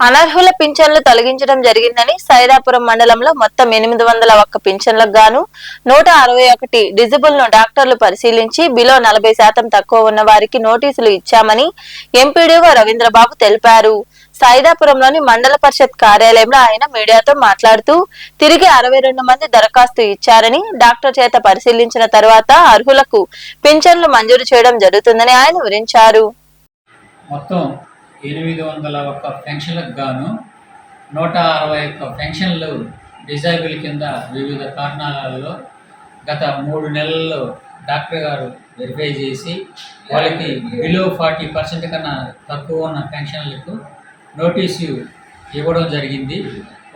అనర్హుల పింఛన్లు తొలగించడం జరిగిందని సైదాపురం మండలంలో మొత్తం ఎనిమిది వందల ఒక్క పింఛన్లకు గాను నూట అరవై ఒకటి డిజిబుల్ను డాక్టర్లు పరిశీలించి బిలో నలభై శాతం తక్కువ ఉన్న వారికి నోటీసులు ఇచ్చామని ఎంపీడీఓ రవీంద్రబాబు తెలిపారు. సైదాపురంలోని మండల పరిషత్ కార్యాలయంలో ఆయన మీడియాతో మాట్లాడుతూ తిరిగి అరవై రెండు మంది దరఖాస్తు ఇచ్చారని డాక్టర్ చేత పరిశీలించిన తర్వాత అర్హులకు పింఛన్లు మంజూరు చేయడం జరుగుతుందని ఆయన వివరించారు. మొత్తం ఎనిమిది వందల ఒక్క పెన్షన్లకు గాను నూట అరవై ఒక్క పెన్షన్లు డిజైబుల్ కింద వివిధ కారణాలలో గత మూడు నెలల్లో డాక్టర్ గారు వెరిఫై చేసి వాళ్ళకి బిలో ఫార్టీ పర్సెంట్ కన్నా తక్కువ ఉన్న పెన్షన్లకు నోటీసు ఇవ్వడం జరిగింది.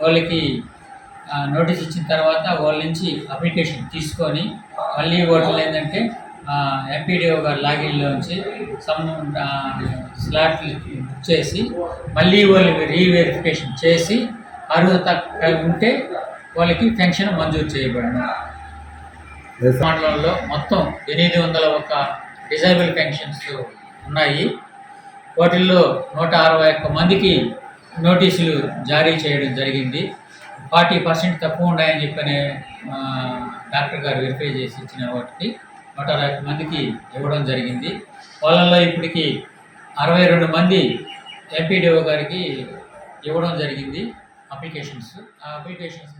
వాళ్ళకి నోటీస్ ఇచ్చిన తర్వాత వాళ్ళ నుంచి అప్లికేషన్ తీసుకొని మళ్ళీ వాటిలో ఏంటంటే ఎంపీడీఓ గారు లాగిన్లోంచి సమ్ స్లాట్లు బుక్ చేసి మళ్ళీ వాళ్ళు రీవెరిఫికేషన్ చేసి అర్హత ఉంటే వాళ్ళకి పెన్షన్ మంజూరు చేయబడింది. మండలంలో మొత్తం ఎనిమిది వందల ఒక డిజైబుల్ పెన్షన్స్ ఉన్నాయి. వాటిల్లో నూట అరవై ఒక్క మందికి నోటీసులు జారీ చేయడం జరిగింది. ఫార్టీ పర్సెంట్ తక్కువ ఉన్నాయని చెప్పని డాక్టర్ గారు వెరిఫై చేసి ఇచ్చిన వాటికి నూట అరవై మందికి ఇవ్వడం జరిగింది. వాళ్ళల్లో ఇప్పటికి అరవై రెండు మంది ఎంపీడీఓ గారికి ఇవ్వడం జరిగింది. అప్లికేషన్స్. ఆ అప్లికేషన్స్